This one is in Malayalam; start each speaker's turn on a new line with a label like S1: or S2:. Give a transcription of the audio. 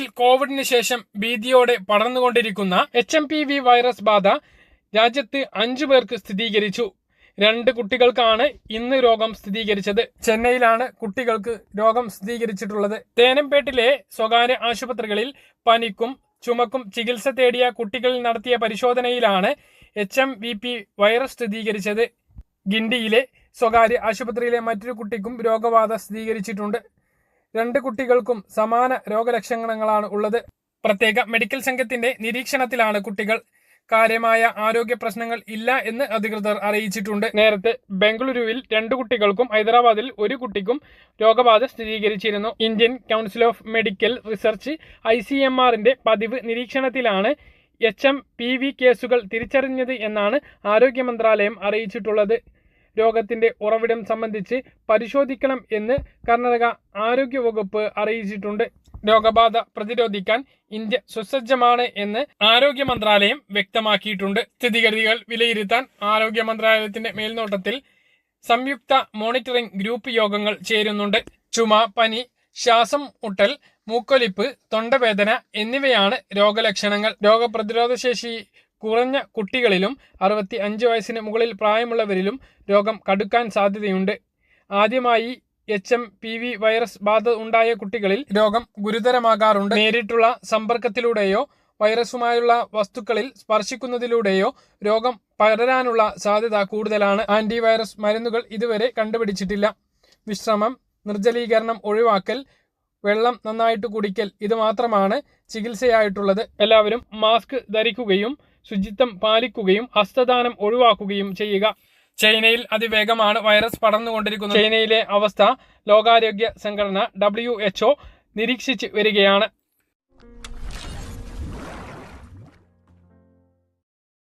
S1: ചൈനയിൽ കോവിഡിന് ശേഷം ഭീതിയോടെ പടർന്നുകൊണ്ടിരിക്കുന്ന H M P V virus ബാധ രാജ്യത്ത് അഞ്ചു പേർക്ക് സ്ഥിരീകരിച്ചു. രണ്ട് കുട്ടികൾക്കാണ് ഇന്ന് രോഗം സ്ഥിരീകരിച്ചത്. ചെന്നൈയിലാണ് കുട്ടികൾക്ക് രോഗം സ്ഥിരീകരിച്ചിട്ടുള്ളത്. തേനംപേട്ടിലെ സ്വകാര്യ ആശുപത്രികളിൽ പനിക്കും ചുമക്കും ചികിത്സ തേടിയ കുട്ടികളിൽ നടത്തിയ പരിശോധനയിലാണ് H M V P virus സ്ഥിരീകരിച്ചത്. ഗിണ്ടിയിലെ സ്വകാര്യ ആശുപത്രിയിലെ മറ്റൊരു കുട്ടിക്കും രോഗബാധ സ്ഥിരീകരിച്ചിട്ടുണ്ട്. രണ്ട് കുട്ടികൾക്കും സമാന രോഗലക്ഷണങ്ങളാണ് ഉള്ളത്. പ്രത്യേക മെഡിക്കൽ സംഘത്തിന്റെ നിരീക്ഷണത്തിലാണ് കുട്ടികൾ കാര്യമായ ആരോഗ്യ പ്രശ്നങ്ങൾ ഇല്ല എന്ന് അധികൃതർ അറിയിച്ചിട്ടുണ്ട്. നേരത്തെ ബംഗളൂരുവിൽ രണ്ടു കുട്ടികൾക്കും ഹൈദരാബാദിൽ ഒരു കുട്ടിക്കും രോഗബാധ സ്ഥിരീകരിച്ചിരുന്നു. Indian council of medical research I C M ആറിന്റെ പതിവ് നിരീക്ഷണത്തിലാണ് എച്ച് എം പി വി കേസുകൾ തിരിച്ചറിഞ്ഞത് എന്നാണ് ആരോഗ്യ മന്ത്രാലയം അറിയിച്ചിട്ടുള്ളത്. രോഗത്തിന്റെ ഉറവിടം സംബന്ധിച്ച് പരിശോധിക്കണം എന്ന് കർണാടക ആരോഗ്യ വകുപ്പ് അറിയിച്ചിട്ടുണ്ട്. രോഗബാധ പ്രതിരോധിക്കാൻ ഇന്ത്യ സുസജ്ജമാണ് എന്ന് ആരോഗ്യ മന്ത്രാലയം വ്യക്തമാക്കിയിട്ടുണ്ട്. സ്ഥിതിഗതികൾ വിലയിരുത്താൻ ആരോഗ്യ മന്ത്രാലയത്തിന്റെ മേൽനോട്ടത്തിൽ സംയുക്ത മോണിറ്ററിംഗ് ഗ്രൂപ്പ് യോഗങ്ങൾ ചേരുന്നുണ്ട്. ചുമ പനി ശ്വാസം മുട്ടൽ മൂക്കൊലിപ്പ് തൊണ്ടവേദന എന്നിവയാണ് രോഗലക്ഷണങ്ങൾ. രോഗപ്രതിരോധ ശേഷി കുറഞ്ഞ കുട്ടികളിലും അറുപത്തി അഞ്ച് വയസ്സിന് മുകളിൽ പ്രായമുള്ളവരിലും രോഗം കടുക്കാൻ സാധ്യതയുണ്ട്. ആദ്യമായി H M P V virus ബാധ ഉണ്ടായ കുട്ടികളിൽ രോഗം ഗുരുതരമാകാറുണ്ട്. നേരിട്ടുള്ള സമ്പർക്കത്തിലൂടെയോ വൈറസുമായുള്ള വസ്തുക്കളിൽ സ്പർശിക്കുന്നതിലൂടെയോ രോഗം പകരാനുള്ള സാധ്യത കൂടുതലാണ്. ആന്റിവൈറസ് മരുന്നുകൾ ഇതുവരെ കണ്ടുപിടിച്ചിട്ടില്ല. വിശ്രമം നിർജലീകരണം ഒഴിവാക്കൽ വെള്ളം നന്നായിട്ട് കുടിക്കൽ ഇത് മാത്രമാണ് ചികിത്സയായിട്ടുള്ളത്. എല്ലാവരും മാസ്ക് ധരിക്കുകയും ശുചിത്വം പാലിക്കുകയും ഹസ്തദാനം ഒഴിവാക്കുകയും ചെയ്യുക. ചൈനയിൽ അതിവേഗമാണ് വൈറസ് പടർന്നുകൊണ്ടിരിക്കുന്നത്. ചൈനയിലെ അവസ്ഥ ലോകാരോഗ്യ സംഘടന ഡബ്ല്യു നിരീക്ഷിച്ചു നിരീക്ഷിച്ച് വരികയാണ്.